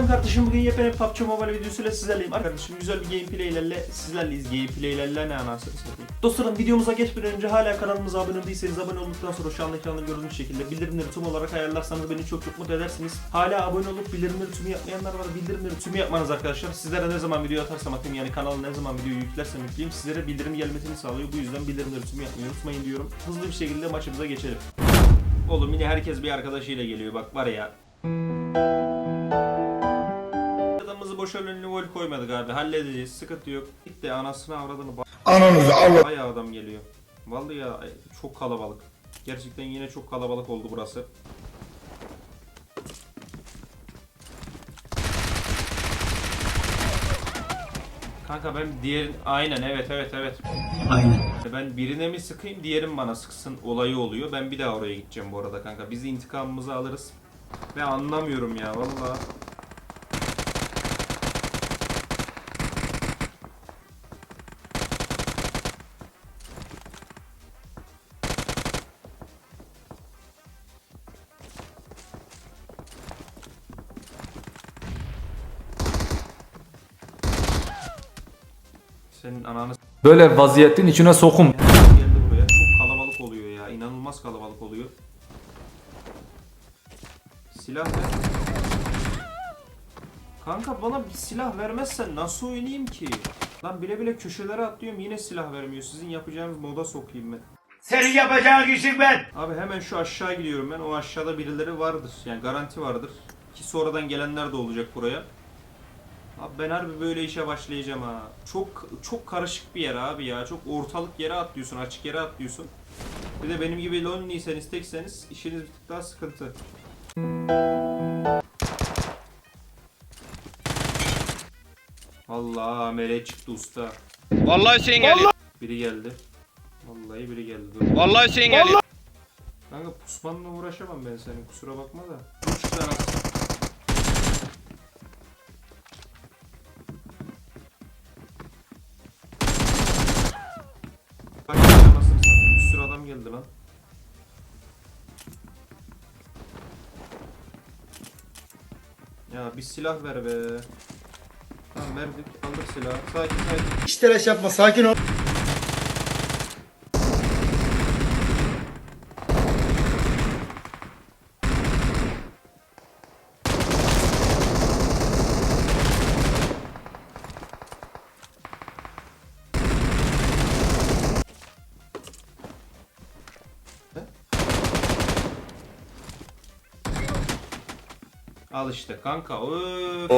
Selam kardeşim bugün yepyeni PUBG Mobile videosuyla sizlerleyim. Arkadaşım güzel bir gameplaylerle sizlerleyiz. Gameplaylerle ne anasını satayım. Dostlarım videomuza geçmeden önce hala kanalımıza abone değilseniz abone olduktan sonra şu anda ekranda gördüğünüz şekilde bildirimleri tüm olarak ayarlarsanız beni çok çok mutlu edersiniz. Hala abone olup bildirimleri tüm yapmayanlar var. Bildirimleri tüm yapmanız arkadaşlar. Sizlere ne zaman video atarsam atayım yani kanala ne zaman video yüklersem yükleyeyim sizlere bildirim gelmesini sağlıyor. Bu yüzden bildirimleri tüm yapmayı unutmayın diyorum. Hızlı bir şekilde maçımıza geçelim. Oğlum yine herkes bir arkadaşıyla geliyor bak var ya. Boşa önlü vol koymadık abi. Halledeceğiz. Sıkıntı yok. Gitti anasını avradını. Ananızı Allah. Bayağı adam geliyor. Vallahi ya ay, çok kalabalık. Gerçekten yine çok kalabalık oldu burası. Kanka ben diğer aynen evet evet evet. Aynen. Ben birine mi sıkayım diğerim bana sıksın olayı oluyor. Ben bir daha oraya gideceğim bu arada kanka. Biz intikamımızı alırız. Ve anlamıyorum ya vallahi. Senin ananı Böyle vaziyetin içine sokum. geldi buraya. Çok kalabalık oluyor ya. İnanılmaz kalabalık oluyor. Silah ver. Kanka bana bir silah vermezsen nasıl oynayayım ki? Lan bile bile köşelere atlıyorum yine silah vermiyor. Sizin yapacağınız moda sokayım ben. Senin yapacağın işin ben. Abi hemen şu aşağı gidiyorum ben. O aşağıda birileri vardır. Yani garanti vardır. Ki sonradan gelenler de olacak buraya. Abi ben harbi böyle işe başlayacağım ha. Çok çok karışık bir yer abi ya. Çok ortalık yere atlıyorsun, açık yere atlıyorsun. Bir de benim gibi lonely'seniz, tekseniz işiniz bir tık daha sıkıntı. Allah amele çıktı usta. Vallahi sen geliyor. Biri geldi. Vallahi biri geldi. Dur. Vallahi sen geliyor. Kanka pusmanla uğraşamam ben senin kusura bakma da. Bir silah ver be. Tamam verdik. Aldık silahı. Sakin sakin. Hiç telaş yapma sakin ol. Al işte kanka. Öf.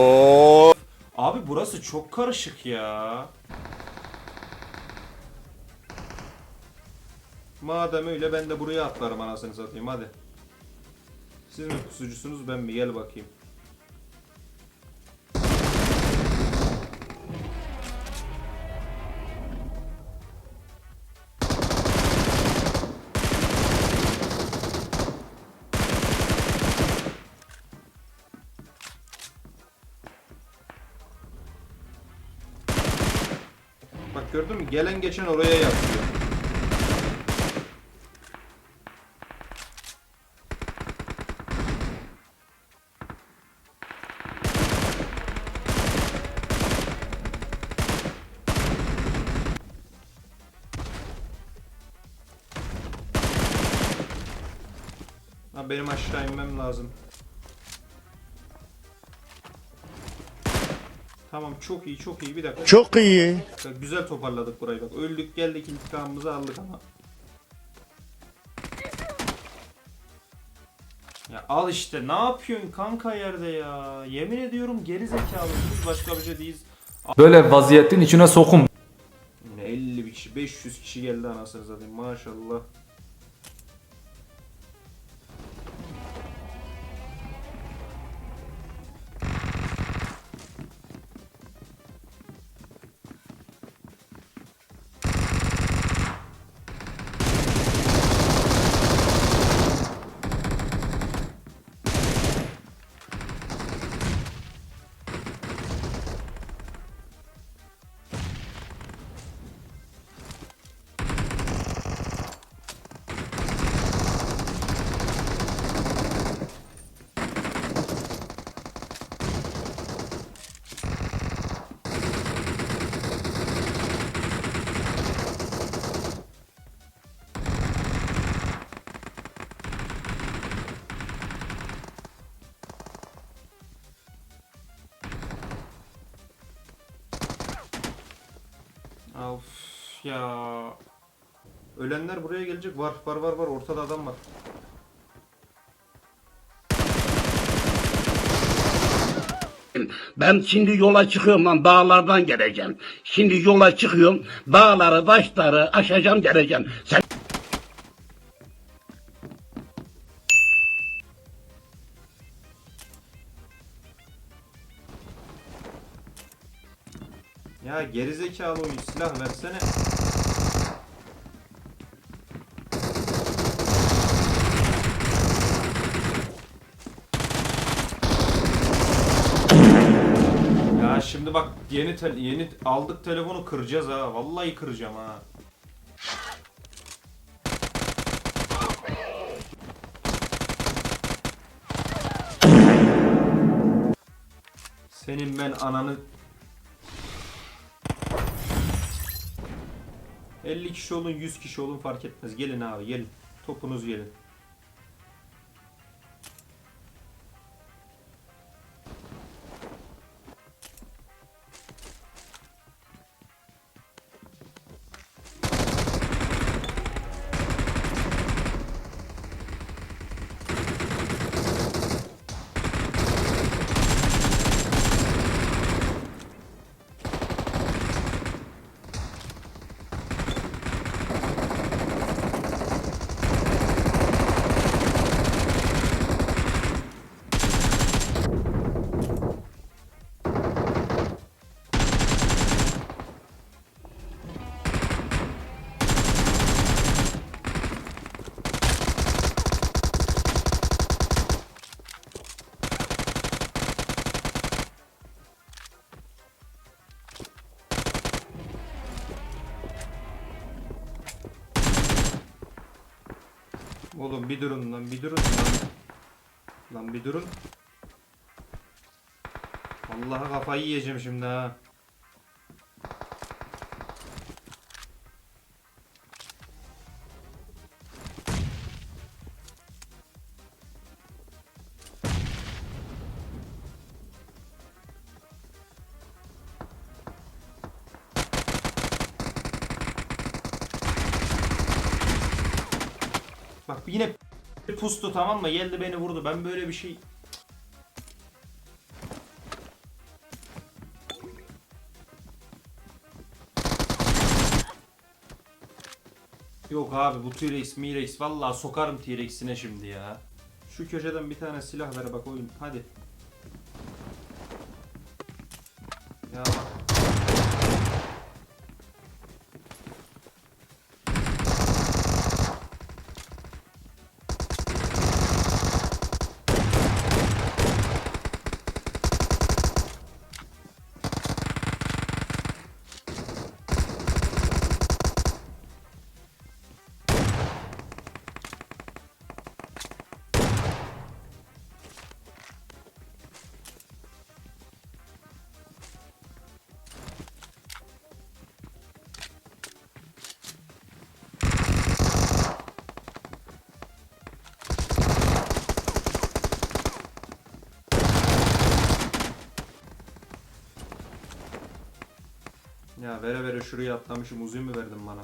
Abi burası çok karışık ya. Madem öyle ben de buraya atlarım anasını satayım hadi. Siz mi pusucusunuz ben mi? Gel bakayım. Gördün mü? Gelen geçen oraya yatıyor. Ha benim aşağı inmem lazım. Tamam çok iyi çok iyi bir dakika. Çok iyi. Bak, güzel toparladık burayı bak. Öldük geldik intikamımızı aldık ama. Ya al işte ne yapıyorsun kanka yerde ya. Yemin ediyorum geri zekalı. Biz başka bir şey değiliz. Böyle vaziyetin içine sokum. Yine 50 bir kişi 500 kişi geldi anasını satayım maşallah. Ya. Ölenler buraya gelecek. Var var var var. Ortada adam var. Ben şimdi yola çıkıyorum lan dağlardan geleceğim. Şimdi yola çıkıyorum dağları taşları aşacağım geleceğim. Sen Ya gerizekalı oyun silah versene. Ya şimdi bak yeni tel- yeni aldık telefonu kıracağız ha. Vallahi kıracağım ha. Senin ben ananı 50 kişi olun 100 kişi olun fark etmez. Gelin abi gelin. Topunuz gelin. Oğlum bir durun lan bir durun lan. Lan bir durun. Allah'a kafayı yiyeceğim şimdi ha. Pustu tamam mı? Geldi beni vurdu. Ben böyle bir şey... Yok abi bu T-Rex, M-Rex vallahi sokarım T-Rex'ine şimdi ya. Şu köşeden bir tane silah ver bak oyun. Hadi. Ya bak. Şuraya atlamışım. Uzun mu verdin bana?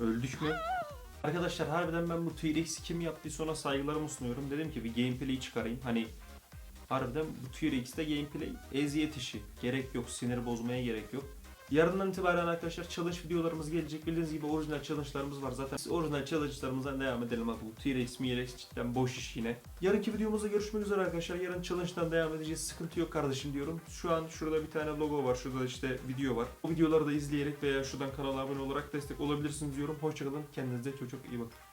Öldük mü? Arkadaşlar harbiden ben bu T-Rex'i kim yaptıysa ona saygılarımı sunuyorum. Dedim ki bir gameplay çıkarayım. Hani harbiden bu T-Rex'te gameplay eziyet işi. Gerek yok. Sinir bozmaya gerek yok. Yarından itibaren arkadaşlar challenge videolarımız gelecek. Bildiğiniz gibi orijinal challenge'larımız var zaten. Biz orijinal challenge'larımızdan devam edelim abi. Bu T-Rex, M-Rex cidden boş iş yine. Yarınki videomuzda görüşmek üzere arkadaşlar. Yarın challenge'dan devam edeceğiz. Sıkıntı yok kardeşim diyorum. Şu an şurada bir tane logo var. Şurada işte video var. O videoları da izleyerek veya şuradan kanala abone olarak destek olabilirsiniz diyorum. Hoşçakalın. Kendinize çok çok iyi bakın.